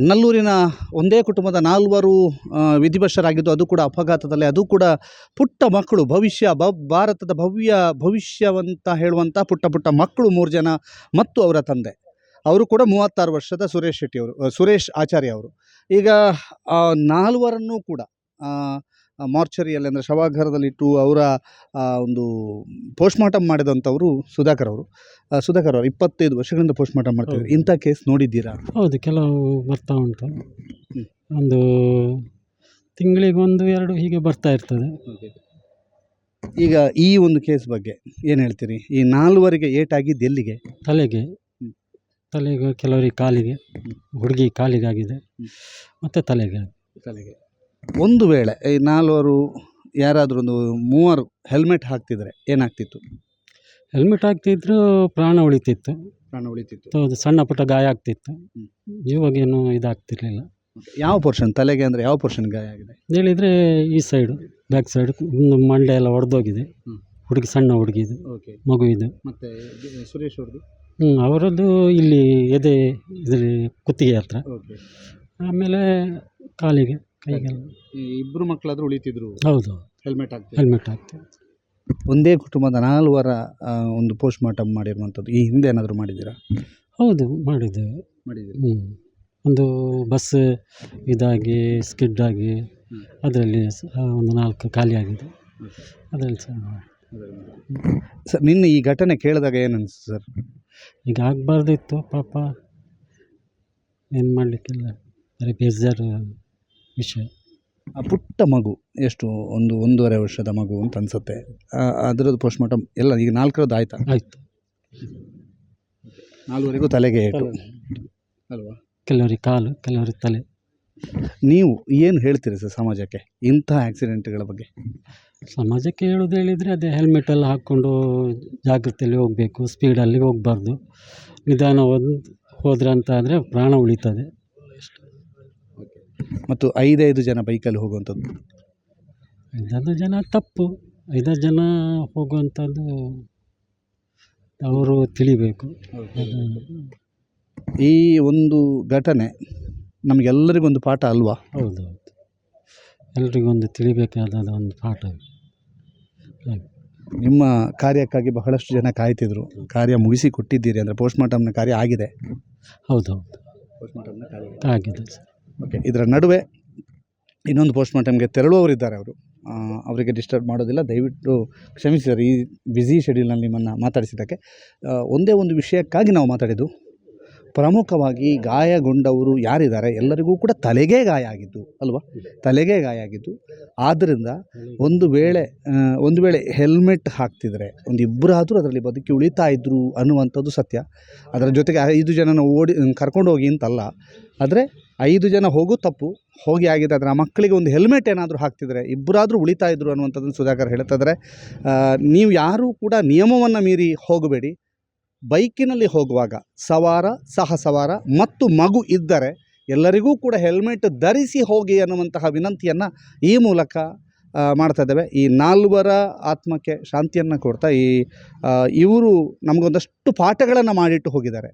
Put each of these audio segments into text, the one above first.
ನಲ್ಲೂರಿನ ಒಂದೇ ಕುಟುಂಬದ ನಾಲ್ವರು ವಿಧಿವಶರಾಗಿದ್ದು ಅದು ಕೂಡ ಅಪಘಾತದಲ್ಲಿ, ಅದು ಕೂಡ ಪುಟ್ಟ ಮಕ್ಕಳು, ಭವಿಷ್ಯ ಬ ಭಾರತದ ಭವ್ಯ ಭವಿಷ್ಯವಂತ ಹೇಳುವಂಥ ಪುಟ್ಟ ಪುಟ್ಟ ಮಕ್ಕಳು ಮೂರು ಜನ ಮತ್ತು ಅವರ ತಂದೆ. ಅವರು ಕೂಡ ಮೂವತ್ತಾರು ವರ್ಷದ ಸುರೇಶ್ ಶೆಟ್ಟಿ ಅವರು ಸುರೇಶ್ ಆಚಾರ್ಯ ಅವರು. ಈಗ ನಾಲ್ವರನ್ನು ಕೂಡ ಮಾರ್ಚರಿಯಲ್ಲಿ ಅಂದರೆ ಶವಾಗಾರದಲ್ಲಿಟ್ಟು ಅವರ ಒಂದು ಪೋಸ್ಟ್ಮಾರ್ಟಮ್ ಮಾಡಿದಂಥವರು ಸುಧಾಕರ್ ಅವರು. ಸುಧಾಕರ್ ಅವರು ಇಪ್ಪತ್ತೈದು ವರ್ಷಗಳಿಂದ ಪೋಸ್ಟ್ಮಾರ್ಟಮ್ ಮಾಡ್ತಿದ್ದಾರೆ. ಹೌದು. ಇಂಥ ಕೇಸ್ ನೋಡಿದ್ದೀರಾ? ಹೌದು ಕೆಲವು ಬರ್ತಾ ಉಂಟು. ಒಂದು ತಿಂಗಳಿಗೊಂದು ಎರಡು ಹೀಗೆ ಬರ್ತಾ ಇರ್ತದೆ. ಈಗ ಈ ಒಂದು ಕೇಸ್ ಬಗ್ಗೆ ಏನು ಹೇಳ್ತೀರಿ? ಈ ನಾಲ್ವರಿಗೆ ಏಟಾಗಿದ್ದು ಎಲ್ಲಿಗೆ? ತಲೆಗೆ. ತಲೆಗೆ ಕೆಲವರಿಗೆ ಕಾಲಿಗೆ. ಹುಡುಗಿ ಕಾಲಿಗಾಗಿದೆ. ಮತ್ತು ತಲೆಗೆ. ತಲೆಗೆ. ಒಂದು ವೇಳೆ ಈ ನಾಲ್ವರು ಯಾರಾದರೂ ಒಂದು ಮೂವರು ಹೆಲ್ಮೆಟ್ ಹಾಕ್ತಿದ್ರೆ ಏನಾಗ್ತಿತ್ತು? ಹೆಲ್ಮೆಟ್ ಹಾಕ್ತಿದ್ರು ಪ್ರಾಣ ಉಳಿತಿತ್ತು. ಪ್ರಾಣ ಉಳಿತಿತ್ತು. ಹೌದು ಸಣ್ಣ ಪುಟ್ಟ ಗಾಯ ಆಗ್ತಿತ್ತು. ಇವಾಗೇನು ಇದಾಗ್ತಿರ್ಲಿಲ್ಲ. ಯಾವ ಪೋರ್ಷನ್ ತಲೆಗೆ ಅಂದರೆ ಯಾವ ಪೋರ್ಷನ್ ಗಾಯ ಆಗಿದೆ? ಹೇಳಿದರೆ ಈ ಸೈಡು ಬ್ಯಾಕ್ ಸೈಡ್ ಮಂಡೆ ಎಲ್ಲ ಒಡೆದೋಗಿದೆ. ಹುಡುಗಿ ಸಣ್ಣ ಹುಡುಗಿ ಇದು ಓಕೆ ಮಗು ಇದು. ಮತ್ತೆ ಸುರೇಶ್ ಅವ್ರದ್ದು? ಹ್ಞೂ ಅವರದ್ದು ಇಲ್ಲಿ ಎದೆ ಇದರಲ್ಲಿ ಕುತ್ತಿಗೆ ಹತ್ರ. ಆಮೇಲೆ ಕಾಲಿಗೆ. ಕೈಗೆಲ್ಲ ಈ ಇಬ್ಬರು ಮಕ್ಕಳಾದರೂ ಉಳಿತಿದ್ರು. ಹೌದು. ಹೆಲ್ಮೆಟ್ ಹಾಕ್ತಾರೆ ಹೆಲ್ಮೆಟ್ ಹಾಕ್ತೇವೆ ಒಂದೇ ಕುಟುಂಬದ ನಾಲ್ವರ ಆ, ಒಂದು ಪೋಸ್ಟ್ ಮಾರ್ಟಮ್ ಮಾಡಿರುವಂಥದ್ದು. ಈ ಹಿಂದೆ ಏನಾದರೂ ಮಾಡಿದ್ದೀರಾ? ಹೌದು ಮಾಡಿದ್ದೇವೆ. ಮಾಡಿದ್ದೀರಿ? ಹ್ಞೂ ಒಂದು ಬಸ್ ಇದಾಗಿ ಸ್ಕಿಡ್ ಆಗಿ ಅದರಲ್ಲಿ ಒಂದು ನಾಲ್ಕು ಖಾಲಿ ಆಗಿದೆ. ಅದರಲ್ಲಿ ಸಹ ಮಾಡಿ. ಸರ್ ನಿನ್ನೆ ಈ ಘಟನೆ ಕೇಳಿದಾಗ ಏನನ್ನಿಸ್ತು ಸರ್? ಈಗ ಆಗಬಾರ್ದಿತ್ತು ಪಾಪ. ಏನು ಮಾಡಲಿಕ್ಕಿಲ್ಲ. ಬರೀ ಬೇಜಾರು. ವಿಷಯ. ಆ ಪುಟ್ಟ ಮಗು ಎಷ್ಟು ಒಂದು ಒಂದೂವರೆ ವರ್ಷದ ಮಗು ಅಂತ ಅನ್ಸುತ್ತೆ. ಅದರದ್ದು ಪೋಸ್ಟ್ ಮಾರ್ಟಮ್ ಎಲ್ಲ ಈಗ ನಾಲ್ಕರದ್ದು ಆಯ್ತಾ? ಆಯಿತು. ನಾಲ್ವರೆಗೂ ತಲೆಗೆ ಏಟು. ಅಲ್ವಾ? ಕೆಲವರಿಗೆ ಕಾಲು ಕೆಲವರಿಗೆ ತಲೆ. ನೀವು ಏನು ಹೇಳ್ತೀರಿ ಸರ್ ಸಮಾಜಕ್ಕೆ ಇಂಥ ಆಕ್ಸಿಡೆಂಟ್ಗಳ ಬಗ್ಗೆ? ಸಮಾಜಕ್ಕೆ ಹೇಳೋದು ಹೇಳಿದರೆ ಅದೇ ಹೆಲ್ಮೆಟ್ ಎಲ್ಲ ಹಾಕ್ಕೊಂಡು ಜಾಗ್ರತೆಯಲ್ಲಿ ಹೋಗಬೇಕು ಸ್ಪೀಡಲ್ಲಿ ಹೋಗಬಾರ್ದು. ನಿಧಾನ ಒಂದು ಹೋದ್ರೆ ಅಂತ ಆದರೆ ಪ್ರಾಣ ಉಳಿತದೆ. ಮತ್ತು ಐದೈದು ಜನ ಬೈಕಲ್ಲಿ ಹೋಗುವಂಥದ್ದು? ಐದಾರು ಜನ ತಪ್ಪು. ಐದಾರು ಜನ ಹೋಗುವಂಥದ್ದು ಅವರು ತಿಳಿಬೇಕು. ಈ ಒಂದು ಘಟನೆ ನಮಗೆಲ್ಲರಿಗೊಂದು ಪಾಠ ಅಲ್ವಾ? ಹೌದು ಹೌದು. ಎಲ್ರಿಗೊಂದು ತಿಳಿಬೇಕಾದ ಒಂದು ಪಾಠ. ಹಾಗೆ ನಿಮ್ಮ ಕಾರ್ಯಕ್ಕಾಗಿ ಬಹಳಷ್ಟು ಜನ ಕಾಯ್ತಿದ್ರು. ಕಾರ್ಯ ಮುಗಿಸಿ ಕೊಟ್ಟಿದ್ದೀರಿ ಅಂದರೆ ಪೋಸ್ಟ್ಮಾರ್ಟಮ್ನ ಕಾರ್ಯ ಆಗಿದೆ. ಹೌದು ಹೌದು. ಪೋಸ್ಟ್ಮಾರ್ಟಮ್ನ ಕಾರ್ಯ ಆಗಿದೆ ಸರ್. ಓಕೆ ಇದರ ನಡುವೆ ಇನ್ನೊಂದು ಪೋಸ್ಟ್ ಮಾರ್ಟಮ್ಗೆ ತೆರಳುವವರಿದ್ದಾರೆ ಅವರು. ಅವರಿಗೆ ಡಿಸ್ಟರ್ಬ್ ಮಾಡೋದಿಲ್ಲ. ದಯವಿಟ್ಟು ಕ್ಷಮಿಸಿ ಸರ್ ಈ ಬ್ಯುಸಿ ಶೆಡ್ಯೂಲ್ನಲ್ಲಿ ನಿಮ್ಮನ್ನು ಮಾತಾಡಿಸಿದ್ದಕ್ಕೆ. ಒಂದೇ ಒಂದು ವಿಷಯಕ್ಕಾಗಿ ನಾವು ಮಾತಾಡಿದ್ದು, ಪ್ರಮುಖವಾಗಿ ಗಾಯಗೊಂಡವರು ಯಾರಿದ್ದಾರೆ? ಎಲ್ಲರಿಗೂ ಕೂಡ ತಲೆಗೆ ಗಾಯ ಆಗಿದ್ದು, ಅಲ್ವಾ? ತಲೆಗೆ ಗಾಯ ಆಗಿದ್ದು. ಆದ್ದರಿಂದ ಒಂದು ವೇಳೆ ಒಂದು ವೇಳೆ ಹೆಲ್ಮೆಟ್ ಹಾಕ್ತಿದ್ರೆ, ಒಂದು ಇಬ್ಬರಾದರೂ ಅದರಲ್ಲಿ ಬದುಕಿ ಉಳಿತಾ ಇದ್ರು ಅನ್ನುವಂಥದ್ದು ಸತ್ಯ. ಅದರ ಜೊತೆಗೆ ಐದು ಜನನ ಓಡಿ, ಕರ್ಕೊಂಡು ಹೋಗಿ ಅಂತಲ್ಲ. ಆದರೆ ಐದು ಜನ ಹೋಗು ತಪ್ಪು, ಹೋಗಿ ಆಗಿದೆ ಆದರೆ ಆ ಮಕ್ಕಳಿಗೆ ಒಂದು ಹೆಲ್ಮೆಟ್ ಏನಾದರೂ ಹಾಕ್ತಿದ್ರೆ ಇಬ್ಬರಾದರೂ ಉಳಿತಾ ಇದ್ರು ಅನ್ನುವಂಥದ್ದನ್ನು ಸುಧಾಕರ್ ಹೇಳ್ತಿದ್ದಾರೆ ನೀವು ಯಾರೂ ಕೂಡ ನಿಯಮವನ್ನು ಮೀರಿ ಹೋಗಬೇಡಿ. ಬೈಕಿನಲ್ಲಿ ಹೋಗುವಾಗ ಸವಾರ, ಸಹ ಸವಾರ ಮತ್ತು ಮಗು ಇದ್ದರೆ ಎಲ್ಲರಿಗೂ ಕೂಡ ಹೆಲ್ಮೆಟ್ ಧರಿಸಿ ಹೋಗಿ ಅನ್ನುವಂತಹ ವಿನಂತಿಯನ್ನು ಈ ಮೂಲಕ ಮಾಡ್ತಾಯಿದ್ದೇವೆ ಈ ನಾಲ್ವರ ಆತ್ಮಕ್ಕೆ ಶಾಂತಿಯನ್ನು ಕೊಡ್ತಾ ಈ ಇವರು ನಮಗೊಂದಷ್ಟು ಪಾಠಗಳನ್ನು ಮಾಡಿಟ್ಟು ಹೋಗಿದ್ದಾರೆ.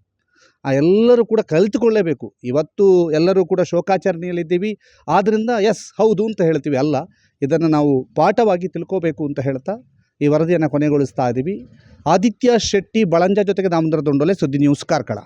ಆ ಎಲ್ಲರೂ ಕೂಡ ಕಲಿತುಕೊಳ್ಳೇಬೇಕು. ಇವತ್ತು ಎಲ್ಲರೂ ಕೂಡ ಶೋಕಾಚರಣೆಯಲ್ಲಿದ್ದೀವಿ. ಆದ್ದರಿಂದ ಎಸ್ ಹೌದು ಅಂತ ಹೇಳ್ತೀವಿ. ಅಲ್ಲ, ಇದನ್ನು ನಾವು ಪಾಠವಾಗಿ ತಿಳ್ಕೋಬೇಕು ಅಂತ ಹೇಳ್ತಾ ಈ ವರದಿಯನ್ನು ಕೊನೆಗೊಳಿಸ್ತಾ ಇದ್ದೀವಿ ಆದಿತ್ಯ ಶೆಟ್ಟಿ ಬಳಂಜ ಜೊತೆಗೆ ದಾಮೋದರ ದೊಂಡೊಲೆ ಸುದ್ದಿ ನ್ಯೂಸ್ ಕಾರ್ಕಳ.